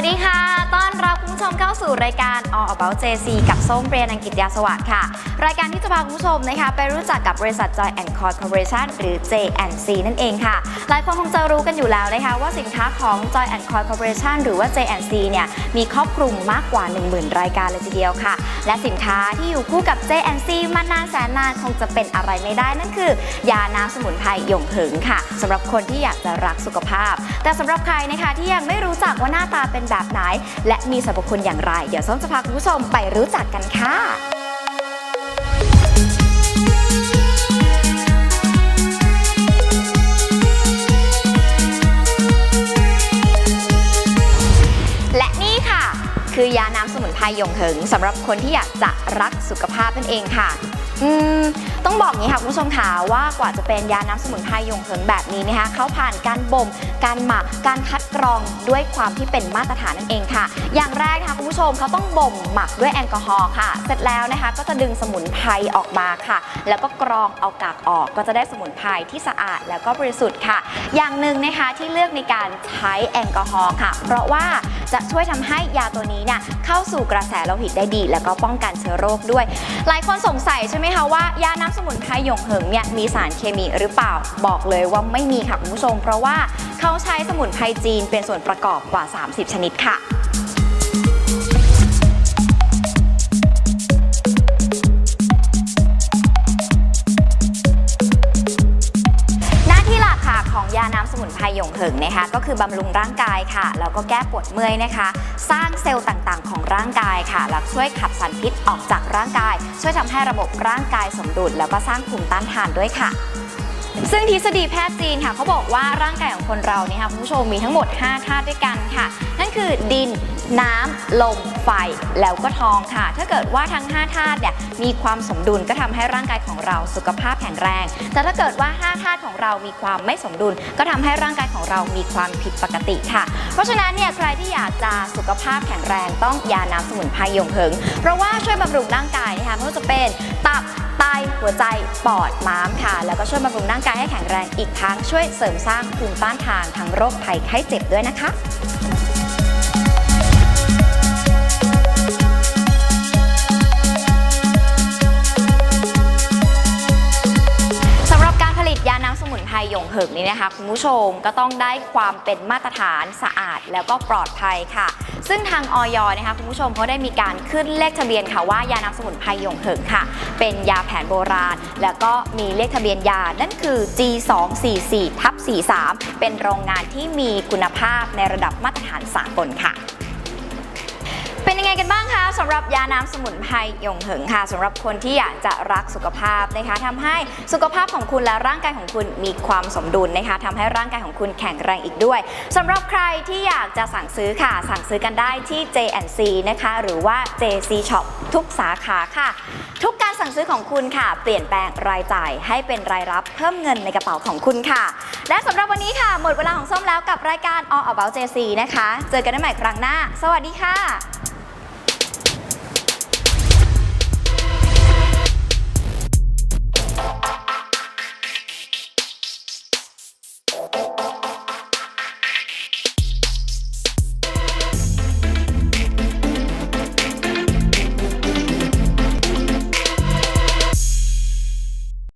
วัสดีค่ะ ต้อนรับ ผู้ชมเข้าสู่รายการ All About JC กับส้มเรียนอังกฤษยาสวัสดิ์ค่ะ รายการที่จะพาคุณผู้ชมนะคะไปรู้จักกับบริษัท Joy and Cord Corporation หรือ J&C นั่นเองค่ะ หลายคนคงจะรู้กันอยู่แล้วนะคะว่าสินค้าของ Joy and Cord Corporation หรือว่า J&C เนี่ยมีครอบคลุมมากกว่า 10,000 รายการเลยทีเดียวค่ะ และสินค้าที่อยู่คู่กับ J&C มานานแสนนานคงจะเป็นอะไรไม่ได้นั่นคือยาน้ำสมุนไพรหยงเหิงค่ะสำหรับคนที่อยากจะรักสุขภาพ แต่สำหรับใครนะคะที่ยังไม่รู้จักว่าหน้าตาเป็นแบบไหน และมีสรรพคุณอย่างไร เดี๋ยวส้มจะพาคุณผู้ชมไปรู้จักกันค่ะและนี่ค่ะคือยาน้ำสมุนไพรหยงเหิงสำหรับคนที่อยากจะรักสุขภาพนั่นเองค่ะ อืม ต้องบอกงี้ค่ะคุณผู้ชมค่ะว่ากว่าจะเป็นยาน้ำสมุนไพรหยงเหิงแบบนี้นะคะเขาผ่านการบ่ม การหมัก การคัดกรองด้วยความที่เป็นมาตรฐานนั่นเองค่ะ อย่างแรกนะคะคุณผู้ชมเขาต้องบ่มหมักด้วยแอลกอฮอล์ค่ะ เสร็จแล้วนะคะก็จะดึงสมุนไพรออกมาค่ะ แล้วก็กรองเอากากออกก็จะได้สมุนไพรที่สะอาดแล้วก็บริสุทธิ์ค่ะ อย่างหนึ่งนะคะที่เลือกในการใช้แอลกอฮอล์ค่ะ เพราะว่า จะช่วยทำให้ยาตัวนี้เนี่ยเข้าสู่กระแสโลหิตได้ดี แล้วก็ป้องกันเชื้อโรคด้วย หลายคนสงสัยใช่ไหมคะว่ายาน้ำสมุนไพรหยงเหิงเนี่ยมีสารเคมีหรือเปล่าบอกเลยว่าไม่มีค่ะคุณผู้ชม เพราะว่าเขาใช้สมุนไพรจีนเป็นส่วนประกอบกว่า 30 ชนิดค่ะ น้ำสมุนไพรหยงเถิงนะคะก็คือบำรุงร่างกายค่ะแล้วก็แก้ปวดเมื่อยนะคะ สร้างเซลล์ต่างๆ ของร่างกายค่ะแล้วช่วยขับสารพิษออกจากร่างกาย ช่วยทำให้ระบบร่างกายสมดุลแล้วก็สร้างภูมิต้านทานด้วยค่ะ ซึ่งทฤษฎีแพทย์จีนค่ะเขาบอกว่าร่างกายของคนเราเนี่ยค่ะคุณผู้ชมมีทั้งหมด 5 ธาตุด้วยกันค่ะ นั่นคือดินน้ำลมไฟแล้วก็ทองค่ะ ถ้าเกิดว่าทั้ง 5 ธาตุเนี่ยมีความสมดุลก็ทำให้ร่างกายของเราสุขภาพแข็งแรง แต่ถ้าเกิดว่า 5 ธาตุของเรามีความไม่สมดุล ก็ทำให้ร่างกายของเรามีความผิดปกติค่ะ เพราะฉะนั้นเนี่ยใครที่อยากจะสุขภาพแข็งแรงต้องยาน้ำสมุนไพรหยงเหิง เพราะว่าช่วยบำรุงร่างกายนะคะไม่ว่าจะเป็นตับ ไตหัวใจ ปอด ม้ามค่ะ แล้วก็ช่วยบำรุงร่างกายให้แข็งแรงอีกทั้งช่วยเสริมสร้างภูมิต้านทานทั้งโรคภัยไข้เจ็บด้วยนะคะสำหรับการผลิตยาน้ำสมุนไพรหยงเหิงนี้นะคะคุณผู้ชมก็ต้องได้ความเป็นมาตรฐานสะอาดแล้วก็ปลอดภัยค่ะ ซึ่งทางออยนะคะคุณผู้ชมเขาได้มีการขึ้นเลขทะเบียนค่ะว่ายาน้ำสมุนไพรหยงเหิงค่ะ เป็นยาแผนโบราณ แล้วก็มีเลขทะเบียนยา นั่นคือ G244 ทับ43 เป็นโรงงานที่มีคุณภาพในระดับมาตรฐานสากลค่ะ ยังไงกันบ้างคะสำหรับยาน้ำสมุนไพรยงเหิงค่ะสำหรับคนที่อยากจะรักสุขภาพนะคะทำให้สุขภาพของคุณและร่างกายของคุณมีความสมดุลนะคะทำให้ร่างกายของคุณแข็งแรงอีกด้วยสำหรับใครที่อยากจะสั่งซื้อค่ะ สั่งซื้อกันได้ที่ J&C นะคะหรือว่า JC Shop ทุกสาขาค่ะ ทุกการสั่งซื้อของคุณค่ะ เปลี่ยนแปลงรายจ่ายให้เป็นรายรับเพิ่มเงินในกระเป๋าของคุณค่ะ และสำหรับวันนี้ค่ะ หมดเวลาของส้มแล้วกับรายการ All About JC นะคะ เจอกันได้ใหม่ครั้งหน้า สวัสดีค่ะ